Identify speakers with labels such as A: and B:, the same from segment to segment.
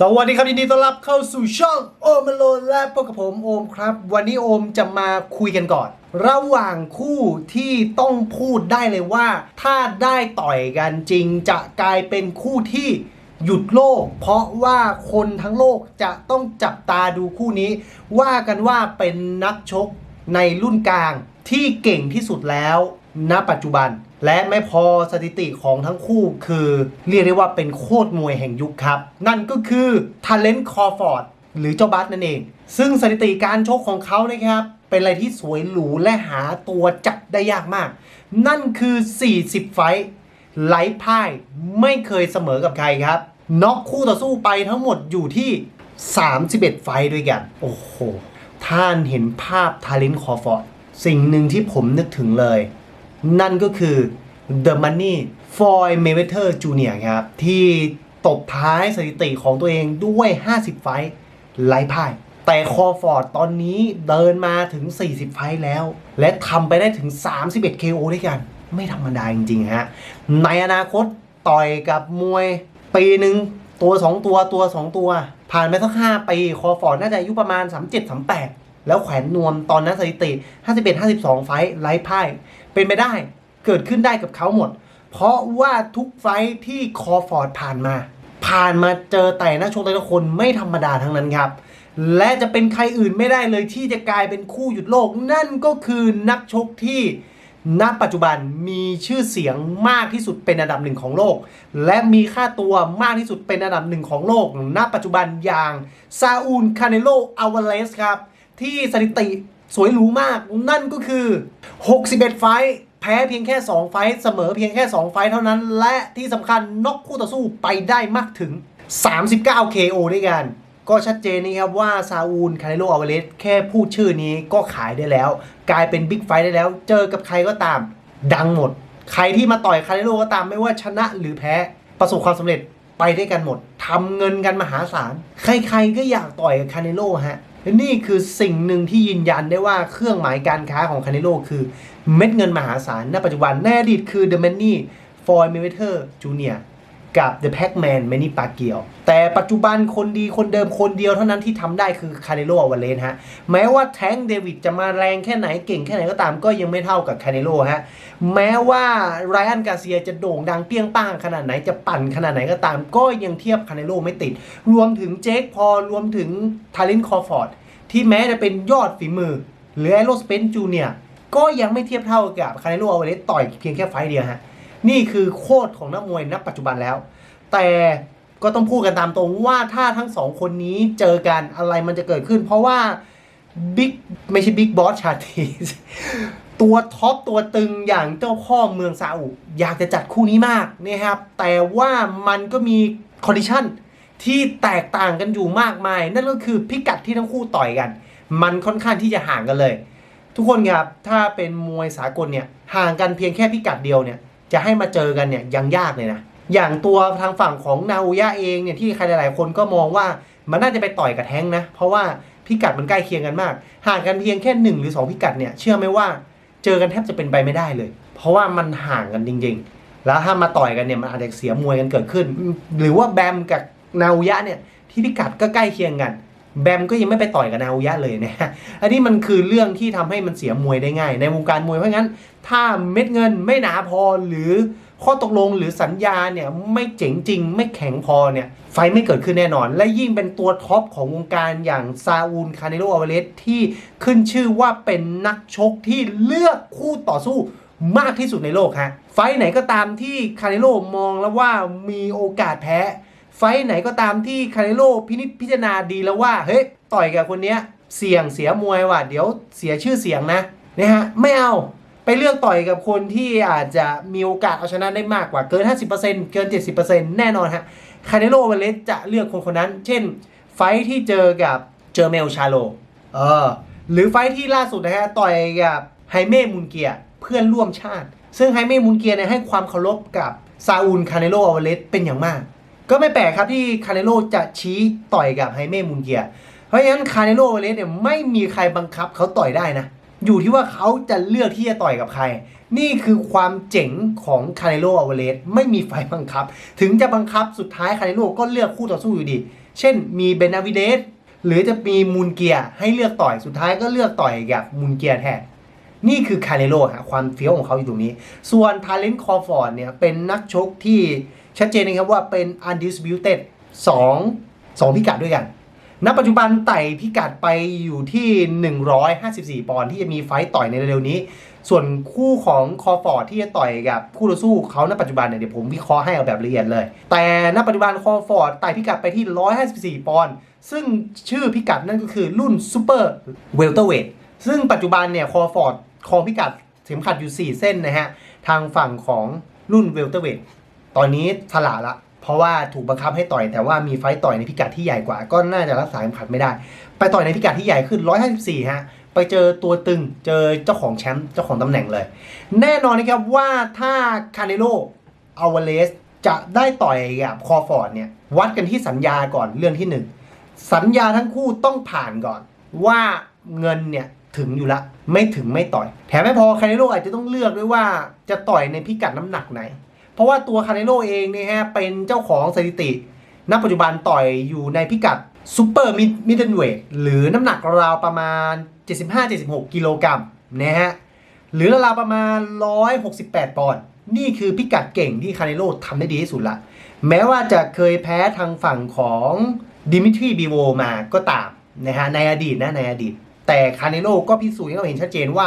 A: สวัสดีครับยินดีต้อนรับเข้าสู่ช่องโอมโลนและพบกับผมโอมครับ วันนี้โอมจะมาคุยกันก่อน ระหว่างคู่ที่ต้องพูดได้เลยว่า ถ้าได้ต่อยกันจริงจะกลายเป็นคู่ที่หยุดโลก เพราะว่าคนทั้งโลกจะต้องจับตาดูคู่นี้ ว่ากันว่าเป็นนักชกในรุ่นกลางที่เก่งที่สุดแล้ว ณปัจจุบัน และไม่พอสถิติของทั้งคู่คือเรียกได้ว่าเป็นโคตรมวยแห่งยุคครับ นั่นก็คือท a เลน t ์คอฟอร์ดหรือเจ้าบัสนั่นเอง ซึ่งสถิติการชกของเขานะครับ เป็นอะไรที่สวยหรูและหาตัวจับได้ยากมาก นั่นคือ 40 ไฟท์ไร้พ่ายไม่เคยเสมอกับใครครับน็อกคู่ต่อสู้ไปทั้งหมดอยู่ที่ 31 ไฟท์ด้วยกัน โอ้โห ท่านเห็นภาพท a เลน t ์คอฟอร์ดสิ่งหนึ่งที่ผมนึกถึงเลย นั่นก็คือ The Money Floyd Mayweather Jr. ครับ ที่ตบท้ายสถิติของตัวเองด้วย 50 ไฟท์ไร้พ่าย แต่คอฟอร์ดตอนนี้เดินมาถึง 40 ไฟท์แล้ว และทำไปได้ถึง 31 KO ด้วยกัน ไม่ธรรมดาจริงๆฮะ ในอนาคตต่อยกับมวยปีหนึ่งตัว 2 ตัวตัว 2 ตัว ผ่านไปสัก 5 ปี คอฟอร์ดน่าจะอายุประมาณ 37 38 แล้วแขวนนวมตอนนั้นสถิติ 51 52 ไฟท์ไร้พ่าย เป็นไปได้เกิดขึ้นได้กับเขาหมด เพราะว่าทุกไฟท์ที่คอฟอร์ดผ่านมา ผ่านมาเจอแต่นักชกแต่ละคนไม่ธรรมดาทั้งนั้นครับ และจะเป็นใครอื่นไม่ได้เลยที่จะกลายเป็นคู่หยุดโลก นั่นก็คือนักชกที่ณปัจจุบันมีชื่อเสียงมากที่สุดเป็นอันดับหนึ่งของโลก และมีค่าตัวมากที่สุดเป็นอันดับหนึ่งของโลก ณปัจจุบันอย่างซาอูลคาเนโลอาวาเลสครับ ที่สถิติสวยหรูมาก นั่นก็คือ 61 ไฟท์แพ้เพียงแค่ 2 ไฟท์เสมอเพียงแค่ 2 ไฟท์เท่านั้น และที่สำคัญนกคู่ต่อสู้ไปได้มากถึง 39 KO ด้วยกัน ก็ชัดเจนนี่ครับว่าซาอูลคาเนโลอาวเลสแค่พูดชื่อนี้ก็ขายได้แล้ว กลายเป็นบิ๊กไฟท์ได้แล้ว เจอกับใครก็ตาม ดังหมด ใครที่มาต่อยคาเนโลก็ตามไม่ว่าชนะหรือแพ้ประสบความสำเร็จไปได้กันหมดทำเงินกันมหาศาล ใครๆก็อยากต่อยกับคาเนโลฮะ นี่คือสิ่งหนึ่งที่ยืนยันได้ว่าเครื่องหมายการค้าของคาเนโลคือเม็ดเงินมหาศาลณปัจจุบันแน่อดีตคือ The Manny f o y Mayweather Jr. กับ The Pac-Man Manny Pacquiao แต่ปัจจุบันคนดีคนเดิมคนเดียวเท่านั้นที่ทำได้คือคาเนโลอวาเลนฮะ แม้ว่าแทงเดวิดจะมาแรงแค่ไหนเก่งแค่ไหนก็ตามก็ยังไม่เท่ากับคาเนโลฮะ แม้ว่าไรอันกาเซียจะโด่งดังเปี้ยงป้างขนาดไหนจะปั่นขนาดไหนก็ตาม ก็ยังเทียบคาเนโลไม่ติด รวมถึงเจคพอรวมถึงทารินคอฟอร์ดที่แม้จะเป็นยอดฝีมือ หรือไอโรสเปนจูเนียก็ยังไม่เทียบเท่ากับคาเนโลอวาเลสต่อยเพียงแค่ไฟเดียวฮะ นี่คือโคตรของนักมวยณปัจจุบันแล้ว แต่ก็ต้องพูดกันตามตรงว่าถ้าทั้งสองคนนี้เจอกันอะไรมันจะเกิดขึ้น เพราะว่าบิ๊กไม่ใช่บิ๊กบอสชาติตัวท็อปตัวตึงอย่างเจ้าพ่อเมืองซาอุอยากจะจัดคู่นี้มากนะครับ แต่ว่ามันก็มีคอนดิชันที่แตกต่างกันอยู่มากมาย นั่นก็คือพิกัดที่ทั้งคู่ต่อยกัน มันค่อนข้างที่จะห่างกันเลย ทุกคนครับถ้าเป็นมวยสากลเนี่ยห่างกันเพียงแค่พิกัดเดียวเนี่ย จะให้มาเจอกันเนี่ยยังยากเลยนะอย่างตัวทางฝั่งของนาอุยะเองเนี่ยที่ใครหลาย ๆ คนก็มองว่ามันน่าจะไปต่อยกับแท้งนะ เพราะว่าพิกัดมันใกล้เคียงกันมาก ห่างกันเพียงแค่หนึ่งหรือสองพิกัดเนี่ยเชื่อไหมว่าเจอกันแทบจะเป็นไปไม่ได้เลย เพราะว่ามันห่างกันจริง ๆ แล้วถ้ามาต่อยกันเนี่ยมันอาจจะเสียมวยกันเกิดขึ้น หรือว่าแบมกับนาอุยะเนี่ยที่พิกัดก็ใกล้เคียงกัน แบมก็ยังไม่ไปต่อยกับนาอุยะเลยนะฮะอันนี้มันคือเรื่องที่ทำให้มันเสียมวยได้ง่าย ในวงการมวยเพราะงั้น ถ้าเม็ดเงินไม่หนาพอหรือข้อตกลงหรือสัญญาเนี่ยไม่เจ๋งจริง ไม่แข็งพอเนี่ยไฟไม่เกิดขึ้นแน่นอน และยิ่งเป็นตัวท็อปของวงการอย่างซาอูลคาเนโลอเวเลสที่ขึ้นชื่อว่าเป็นนักชกที่เลือกคู่ต่อสู้มากที่สุดในโลกฮะไฟไหนก็ตามที่คาเนโลมองแล้วว่ามีโอกาสแพ้ ไฟไหนก็ตามที่คาเนโลพินิจพิจารณาดีแล้วว่า เฮ้ย ต่อยกับคนเนี้ย เสี่ยงเสียมวยว่ะ เดี๋ยวเสียชื่อเสียงนะนะฮะ ไม่เอาไปเลือกต่อยกับคนที่อาจจะมีโอกาสเอาชนะได้มากกว่าเกิน 50%เกิน 70%แน่นอนฮะคาเนโลเวเลสจะเลือกคนคนนั้น เช่น ไฟที่เจอกับเจอเมลชาโลเออหรือไฟที่ล่าสุดนะฮะต่อยกับไฮเม่มุนเกียเพื่อนร่วมชาติ ซึ่งไฮเม่มุนเกียเนี่ยให้ความเคารพกับซาอูลคาเนโลอเวเลสเป็นอย่างมาก ก็ไม่แปลกครับที่คาเนโลจะชี้ต่อยกับไฮเม่มุนเกีย เพราะฉะนั้นคาเนโลเวเลสเนี่ยไม่มีใครบังคับเขาต่อยได้นะ อยู่ที่ว่าเขาจะเลือกที่จะต่อยกับใคร นี่คือความเจ๋งของคาเนโลอเวเลสไม่มีไฟบังคับ ถึงจะบังคับสุดท้ายคาเนโลก็เลือกคู่ต่อสู้อยู่ดี เช่นมีเบนาวิเดสหรือจะมีมูนเกียให้เลือกต่อยสุดท้ายก็เลือกต่อยกับมูนเกียแทนนี่คือคาเนโลฮะความเฟี้ยวของเขาอยู่ตรงนี้ ส่วนทาเลนต์คอฟอร์ดเนี่ยเป็นนักชกที่ ชัดเจนนะครับว่าเป็น undisputed 2 2 พิกัดด้วยกัน ณ ปัจจุบันไต่พิกัดไปอยู่ที่ 154 ปอนด์ที่จะมีไฟต์ต่อยในเร็วๆนี้ ส่วนคู่ของคอฟอร์ดที่จะต่อยกับคู่ต่อสู้เขาณ ปัจจุบันเนี่ยเดี๋ยวผมวิเคราะห์ให้เอาแบบละเอียดเลย แต่ณ ปัจจุบันคอฟอร์ดไต่พิกัดไปที่ 154 ปอนด์ ซึ่งชื่อพิกัดนั่นก็คือรุ่นซูเปอร์เวลเตอร์เวท ซึ่งปัจจุบันเนี่ยคอฟอร์ดคองพิกัดเข็มขัดอยู่ 4 เส้นนะฮะ ทางฝั่งของรุ่นเวลเตอร์เวท ตอนนี้สละละ เพราะว่าถูกบังคับให้ต่อยแต่ว่ามีไฟต์ต่อยในพิกัดที่ใหญ่กว่า ก็น่าจะรักษาเข็มขัดไม่ได้ ไปต่อยในพิกัดที่ใหญ่ขึ้น 154 ฮะ ไปเจอตัวตึงเจอเจ้าของแชมป์เจ้าของตำแหน่งเลย แน่นอนนะครับว่าถ้าคาเนโลอ l วาเลสจะได้ต่อยกับคอฟอร์ดเนี่ยวัดกันที่สัญญาก่อนเรื่องที่หนึ่งสัญญาทั้งคู่ต้องผ่านก่อน ว่าเงินเนี่ยถึงอยู่ละ ไม่ถึงไม่ต่อย แถมไม่พอคาเนโลอาจจะต้องเลือกด้วยว่าจะต่อยในพิกัดน้ำหนักไหน เพราะว่าตัวคาเนโลเองเนี่ยฮะเป็นเจ้าของสถิติ ณ ปัจจุบันต่อยอยู่ในพิกัดซูเปอร์มิดเดิลเวทหรือน้ำหนักราวประมาณ 75-76 กิโลกรัมนะฮะหรือราวประมาณ 168 ปอนด์นี่คือพิกัดเก่งที่คาเนโลทำได้ดีที่สุดละแม้ว่าจะเคยแพ้ทางฝั่งของดิมิทรีบีโวมาก็ตามนะฮะในอดีตนะในอดีต แต่คาเนโลก็พิสูจน์ให้เราเห็นชัดเจนว่า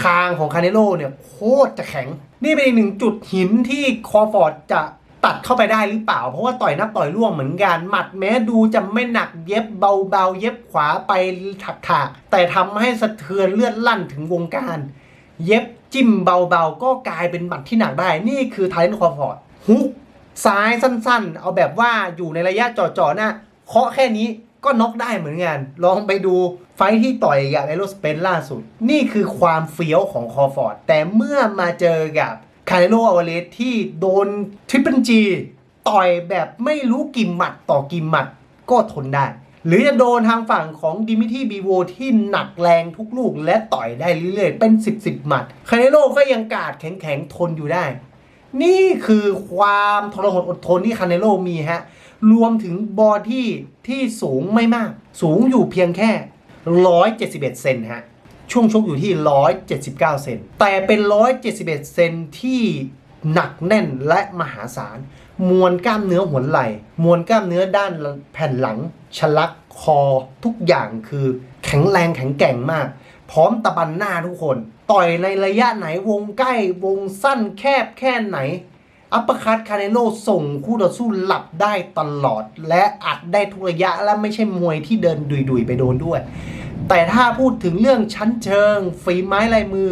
A: คางของคาเนโลเนี่ยโคตรจะแข็ง นี่เป็นอีกหนึ่งจุดหินที่คอฟอร์ดจะตัดเข้าไปได้หรือเปล่า เพราะว่าต่อยนับต่อยร่วงเหมือนกัน หมัดแม้ดูจะไม่หนักเย็บเบาๆ เย็บขวาไปถักๆ แต่ทำให้สะเทือนเลือดลั่นถึงวงการ เย็บจิ้มเบาๆ ก็กลายเป็นหมัดที่หนักได้ นี่คือไทเลนคอฟอร์ดฮุกซ้ายสั้นๆ เอาแบบว่าอยู่ในระยะจ่อๆหน้าเคาะแค่นี้ ก็น็อกได้เหมือนกัน ลองไปดูไฟที่ต่อยกับเอโรสเปนล่าสุด นี่คือความเฟี้ยวของคอฟอร์ด แต่เมื่อมาเจอกับคาร์เนโลอวาเลสที่โดนทริปเปิลจีต่อยแบบไม่รู้กี่หมัดต่อกี่หมัดก็ทนได้ หรือจะโดนทางฝั่งของดิมิทีบีโวที่หนักแรงทุกลูกและต่อยได้เรื่อยๆ เป็น 10บสหมัด คาร์เนโลก็ยังกาดแข็งๆ ทนอยู่ได้ นี่คือความทรหดอดทนที่คาร์เนโลมีฮะ รวมถึงบอดี้ที่สูงไม่มาก สูงอยู่เพียงแค่ 171 เซนฮะ ช่วงชกอยู่ที่ 179 เซน แต่เป็น 171 เซนที่หนักแน่นและมหาศาล มวลกล้ามเนื้อหัวไหล่ มวลกล้ามเนื้อด้านแผ่นหลัง ชลัก คอ ทุกอย่างคือแข็งแรงแข็งแกร่งมาก พร้อมตะบันหน้าทุกคน ต่อยในระยะไหนวงใกล้วงสั้นแคบแค่ไหน อัปเปอร์คัตคาเนโลส่งคู่ต่อสู้หลับได้ตลอด และอัดได้ทุกระยะและไม่ใช่มวยที่เดินดุยๆ ไปโดนด้วย แต่ถ้าพูดถึงเรื่องชั้นเชิง ฝีไม้ลายมือ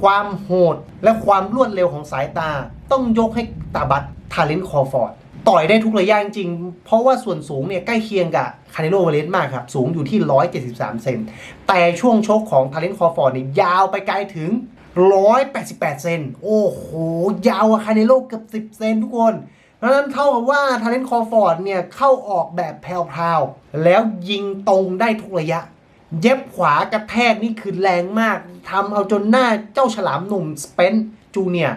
A: ความโหด และความรวดเร็วของสายตา ต้องยกให้ตาบัตทาเลนคอฟอร์ดต่อยได้ทุกระยะจริงๆเพราะว่าส่วนสูงเนี่ยใกล้เคียงกับคาเนโลเวเลสมากครับ สูงอยู่ที่ 173 เซน แต่ช่วงชกของทาเลนคอฟอร์ดเนี่ยยาวไปไกลถึง 188 เซน โอ้โห ยาวกว่าคาเนโลเกือบ 10 เซนทุกคน เพราะนั้นเท่ากับว่าทาเลนคอฟอร์ดเนี่ย เข้าออกแบบแพรวๆแล้วยิงตรงได้ทุกระยะ เย็บขวากระแทกนี่คือแรงมากทำเอาจนหน้าเจ้าฉลามหนุ่มสเปนจูเนีย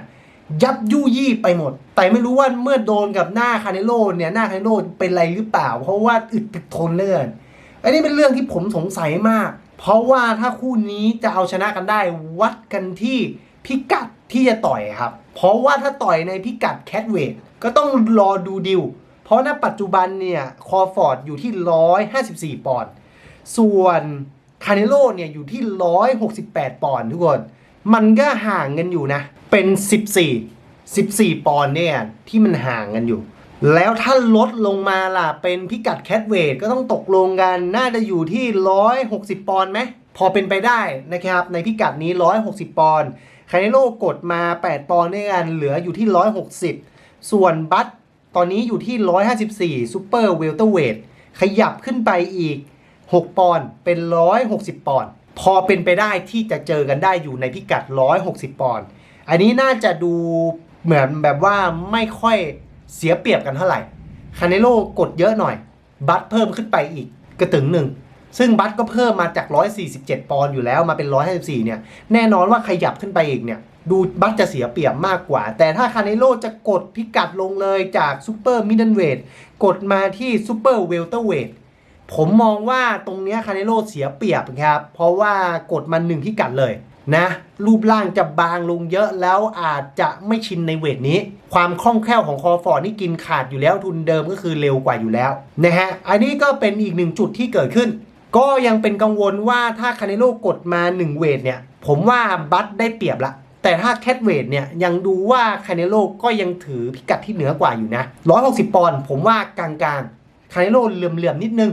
A: ยับยุยี่ไปหมด แต่ไม่รู้ว่าเมื่อโดนกับหน้าคาเนโลเนี่ยหน้าคาเนโลเป็นไรหรือเปล่า เพราะว่าอึดตึกทนเลื่อนอันนี้เป็นเรื่องที่ผมสงสัยมาก เพราะว่าถ้าคู่นี้จะเอาชนะกันได้วัดกันที่พิกัดที่จะต่อยครับ เพราะว่าถ้าต่อยในพิกัดแคทเวทก็ต้องรอดูดิว เพราะณปัจจุบันเนี่ยคอฟอร์ดอยู่ที่ 154 ปอนด์ ส่วนคาเนโลเนี่ยอยู่ที่ 168 ปอนด์ทุกคน มันก็ห่างกันอยู่นะ เป็น 14 14 ปอนด์เนี่ยที่มันห่างกันอยู่ แล้วถ้าลดลงมาล่ะ เป็นพิกัดแคทเวทก็ต้องตกลงกัน น่าจะอยู่ที่ 160 ปอนด์ไหม พอเป็นไปได้นะครับ ในพิกัดนี้ 160 ปอนด์คาเนโลกดมา 8 ปอนด์ด้วยกัน เหลืออยู่ที่ 160 ส่วนบัตตอนนี้อยู่ที่ 154ซูเปอร์เวลเตอร์เวทขยับขึ้นไปอีก 6 ปอนด์เป็น 160 ปอนด์พอเป็นไปได้ที่จะเจอกันได้อยู่ในพิกัด 160 ปอนด์อันนี้น่าจะดูเหมือนแบบว่าไม่ค่อย เสียเปรียบกันเท่าไหร่คาเนโลกดเยอะหน่อย บัตเพิ่มขึ้นไปอีกกระตึงหนึ่งซึ่งบัตก็เพิ่มมาจาก 147 ปอนด์อยู่แล้วมาเป็น 154 เนี่ย แน่นอนว่าขยับขึ้นไปอีกเนี่ย ดูบัตจะเสียเปรียบมากกว่า แต่ถ้าคาเนโลจะกดพิกัดลงเลยจากซูเปอร์มิดเดิลเวทกดมาที่ซูเปอร์เวลเตอร์เวทผมมองว่าตรงเนี้ยคาเนโลเสียเปรียบครับ เพราะว่ากดมาหนึ่งพิกัดเลย นะ รูปร่างจะบางลงเยอะแล้วอาจจะไม่ชินในเวทนี้ ความคล่องแคล่วของคอฟอร์ดนี่กินขาดอยู่แล้วทุนเดิมก็คือเร็วกว่าอยู่แล้วนะฮะอันนี้ก็เป็นอีกหนึ่งจุดที่เกิดขึ้น ก็ยังเป็นกังวลว่าถ้าคาเนโลกดมา 1 เวทเนี่ย ผมว่าบัตได้เปรียบละแต่ถ้าแคทเวทเนี่ยยังดูว่าคาเนโลก็ยังถือพิกัดที่เหนือกว่าอยู่นะ 160 ปอนด์ผมว่ากลางๆ คาเนโลเหลื่อมๆนิดนึง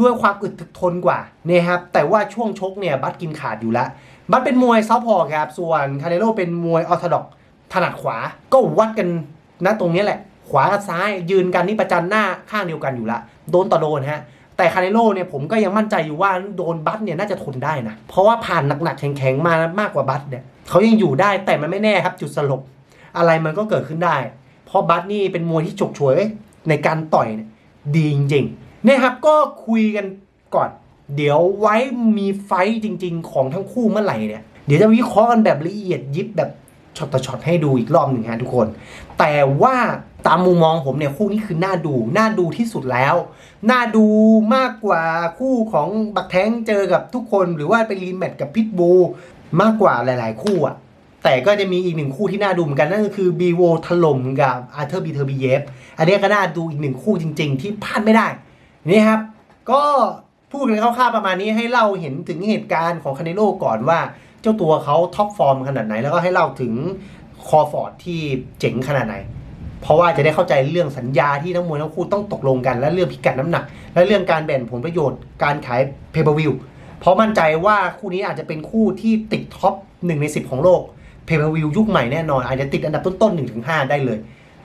A: ด้วยความอึดถึกทนกว่าเนี่ยครับแต่ว่าช่วงชกเนี่ยบัตกินขาดอยู่แล้วบัตเป็นมวยเซาพอร์ครับส่วนคาเนโลเป็นมวยออร์โธดอกถนัดขวาก็วัดกันนะตรงนี้แหละ ขวากับซ้ายยืนกันนี่ประจันหน้าข้างเดียวกันอยู่ละโดนต่อโดนฮะแต่คาเนโลเนี่ยผมก็ยังมั่นใจอยู่ว่าโดนบัตเนี่ยน่าจะทนได้นะ เพราะว่าผ่านหนักๆแข็งๆมามากกว่าบัตเนี่ยเขายังอยู่ได้แต่มันไม่แน่ครับจุดสลบอะไรมันก็เกิดขึ้นได้ เพราะบัตนี่เป็นมวยที่ฉกฉวยในการต่อยเนี่ยดีจริงๆ เนี่ยครับก็คุยกันก่อน เดี๋ยวไว้มีไฟจริง ๆ ของทั้งคู่เมื่อไหร่เนี่ยเดี๋ยวจะวิเคราะห์กันแบบละเอียดยิบแบบช็อตต่อช็อตให้ดูอีกรอบหนึ่งฮะทุกคน แต่ว่าตามมุมมองผมเนี่ยคู่นี้คือน่าดูน่าดูที่สุดแล้วน่าดูมากกว่าคู่ของบักแท้งเจอกับทุกคนหรือว่าไปรีแมตช์กับพิทบูมากกว่าหลาย ๆ คู่อะแต่ก็จะมีอีกหนึ่งคู่ที่น่าดูเหมือนกันนั่นก็คือบีโวถล่มกับอาร์เธอร์บีเทอร์บีเยฟอันนี้ก็น่าดูอีกหนึ่งคู่จริง ๆ ที่พลาดไม่ได้ นี่ครับ ก็พูดกันคร่าวๆประมาณนี้ให้เล่าเห็นถึงเหตุการณ์ของคาเนโลก่อนว่า เจ้าตัวเขาท็อปฟอร์มขนาดไหน แล้วก็ให้เล่าถึงคอฟอร์ดที่เจ๋งขนาดไหน เพราะว่าจะได้เข้าใจเรื่องสัญญาที่ทั้งมวยทั้งคู่ต้องตกลงกัน และเรื่องพิกัดน้ำหนัก และเรื่องการแบ่งผลประโยชน์ การขายเพย์ r ร์วิวเพราะมั่นใจว่าคู่นี้อาจจะเป็นคู่ที่ติดท็อป1ใน 10 ของโลกเพย์ r ร์วิวยุคใหม่แน่นอนอาจจะติดอันดับต้นๆ1-5 ได้เลย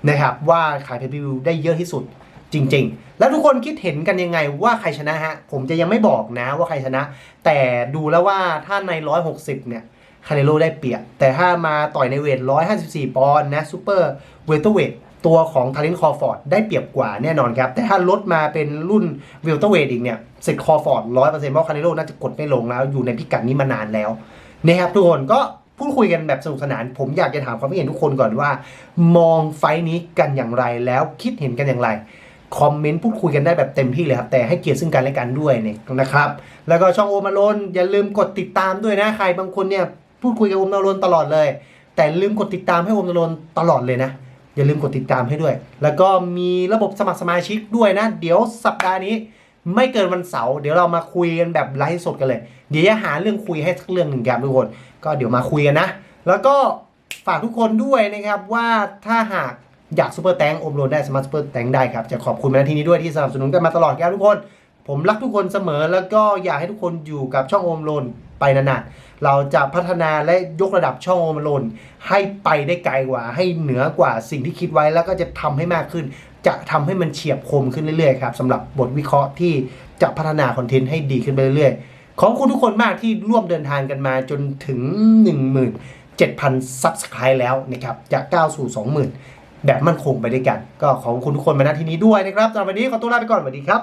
A: นะครับว่าขายเพย์ r ร์วิวได้เยอะที่สุด จริง ๆ แล้วทุกคนคิดเห็นกันยังไงว่าใครชนะฮะ ผมจะยังไม่บอกนะว่าใครชนะ แต่ดูแล้วว่าถ้าใน 160 เนี่ยคาเนโลได้เปรียบ แต่ถ้ามาต่อยในเวท 154 ปอนด์นะซูเปอร์เวลเตอร์เวทตัวของทารินคอร์ฟอร์ดได้เปรียบกว่าแน่นอนครับ แต่ถ้าลดมาเป็นรุ่นเวลเตอร์เวทอีกเนี่ยเสร็จคอร์ฟอร์ด100%เพราะคาเนโลน่าจะกดไม่ลงแล้ว อยู่ในพิกัดนี้มานานแล้วนะครับทุกคนก็พูดคุยกันแบบสนุกสนาน ผมอยากจะถามความคิดเห็นทุกคนก่อนว่า มองไฟท์นี้กันอย่างไรแล้วคิดเห็นกันอย่างไร คอมเมนต์พูดคุยกันได้แบบเต็มที่เลยครับ แต่ให้เกียรติซึ่งกันและกันด้วยเนี่ยนะครับ แล้วก็ช่องโอมาโลนอย่าลืมกดติดตามด้วยนะใครบางคนเนี่ยพูดคุยกับโอมาโลนตลอดเลย แต่ลืมกดติดตามให้โอมาโลนตลอดเลยนะอย่าลืมกดติดตามให้ด้วย แล้วก็มีระบบสมัครสมาชิกด้วยนะ เดี๋ยวสัปดาห์นี้ไม่เกินวันเสาร์เดี๋ยวเรามาคุยกันแบบไลฟ์สดกันเลย เดี๋ยวจะหาเรื่องคุยให้สักเรื่องหนึ่งครับทุกคน ก็เดี๋ยวมาคุยกันนะ แล้วก็ฝากทุกคนด้วยนะครับว่าถ้าหาก อยากซูเปอร์แตงอมโลนได้สมาร์ทซูเปอร์แตงได้ครับ จะขอบคุณมาที่นี้ด้วยที่สนับสนุนกันมาตลอดครับทุกคน ผมรักทุกคนเสมอแล้วก็อยากให้ทุกคนอยู่กับช่องอมโลนไปนานๆ เราจะพัฒนาและยกระดับช่องโอมโลนให้ไปได้ไกลกว่า ให้เหนือกว่าสิ่งที่คิดไว้แล้วก็จะทำให้มากขึ้น จะทำให้มันเฉียบคมขึ้นเรื่อยๆครับสำหรับบทวิเคราะห์ที่จะพัฒนาคอนเทนต์ให้ดีขึ้นไปเรื่อยๆ ขอบคุณทุกคนมากที่ร่วมเดินทางกันมาจนถึง 17,000 ซับสไครต์แล้วนะครับจะก้าวสู่ 20,000 แบบมั่นคงไปด้วยกัน ก็ขอบคุณทุกคนมาณที่นี้ด้วยนะครับสำหรับวันนี้ขอตัวลาไปก่อนสวัสดีครับ